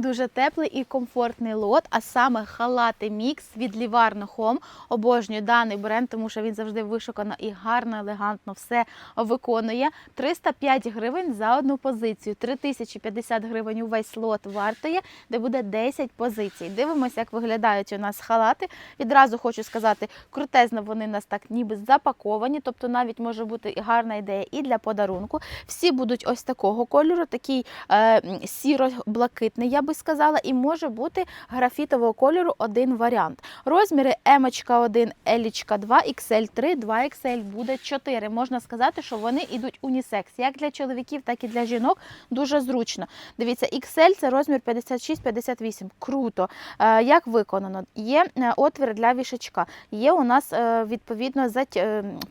Дуже теплий і комфортний лот, а саме халати мікс від Livarno Home. Обожнюю даний бренд, тому що він завжди вишукано і гарно, елегантно все виконує. 305 гривень за одну позицію. 3050 гривень увесь лот вартує, де буде 10 позицій. Дивимося, як виглядають у нас халати. Відразу хочу сказати, крутезно вони у нас так ніби запаковані, тобто навіть може бути гарна ідея і для подарунку. Всі будуть ось такого кольору, такий е, сіро-блакитний, я би сказала, і може бути графітового кольору один варіант. Розміри емочка 1, елічка 2, XL 3, 2XL буде 4. Можна сказати, що вони йдуть унісекс, як для чоловіків, так і для жінок. Дуже зручно. Дивіться, XL це розмір 56-58. Круто. Е, Як виконано? Є е, отвір для вішачка. Є у нас е, відповідно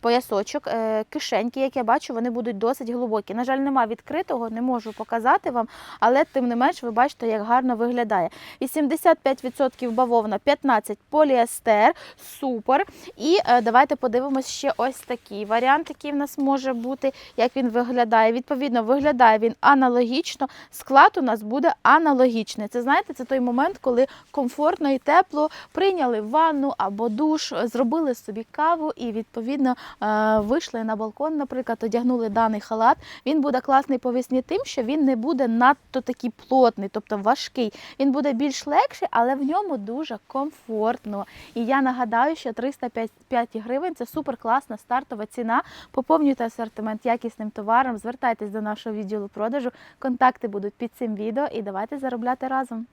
поясочок, кишеньки, як я бачу, вони будуть досить глибокі. На жаль, нема відкритого, не можу показати вам, але тим не менш ви бачите, як гарно виглядає. 85% бавовна, 15% поліестер, супер. І е, давайте подивимось ще ось такий варіант, який в нас може бути, як він виглядає. Відповідно, виглядає він аналогічно. Склад у нас буде аналогічний. Це знаєте, це той момент, коли комфортно і тепло прийняли ванну або душ, зробили собі каву і відповідно е, вийшли на балкон, наприклад, одягнули даний халат. Він буде класний по весні тим, що він не буде надто такий плотний, тобто важкий. Він буде більш легший, але в ньому дуже комфортно. І я нагадаю, що 305 гривень це супер класна стартова ціна. Поповнюйте асортимент якісним товаром, звертайтесь до нашого відділу продажу. Контакти будуть під цим відео і давайте заробляти разом.